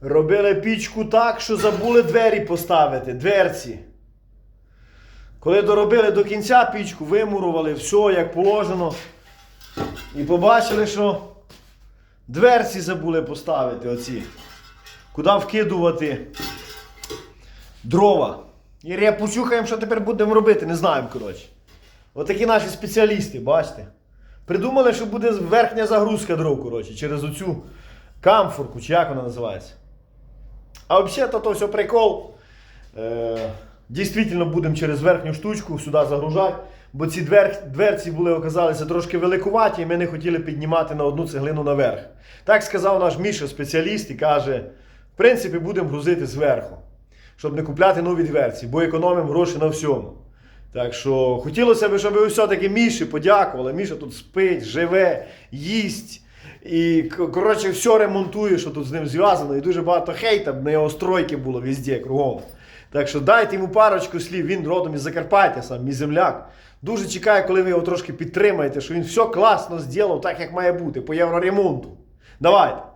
Робили пічку так, що забули двері поставити, дверці. Коли доробили до кінця пічку, вимурували все як положено. І побачили, що дверці забули поставити оці. Куди вкидувати дрова. І я почухаємо, що тепер будемо робити, не знаємо, коротше. Отакі наші спеціалісти, бачите. Придумали, що буде верхня загрузка дров, коротше, через оцю камфорку, чи як вона називається. А взагалі, то, то все прикол. Е, дійсно будемо через верхню штучку сюди загружати, бо ці двер, дверці були, оказалися трошки великуваті, і ми не хотіли піднімати на одну цеглину наверх. Так сказав наш Міша, спеціаліст, і каже: в принципі, будемо грузити зверху, щоб не купляти нові дверці, бо економимо гроші на всьому. Так що хотілося б, щоб ви все-таки Міші подякували. Міша тут спить, живе, їсть. І коротше, все ремонтує, що тут з ним зв'язано, і дуже багато хейта на його стройки було везде, кругом. Так що дайте йому парочку слів, він родом із Закарпаття, сам мій земляк. Дуже чекаю, коли ви його трошки підтримаєте, що він все класно зробив, так як має бути, по євроремонту. Давайте.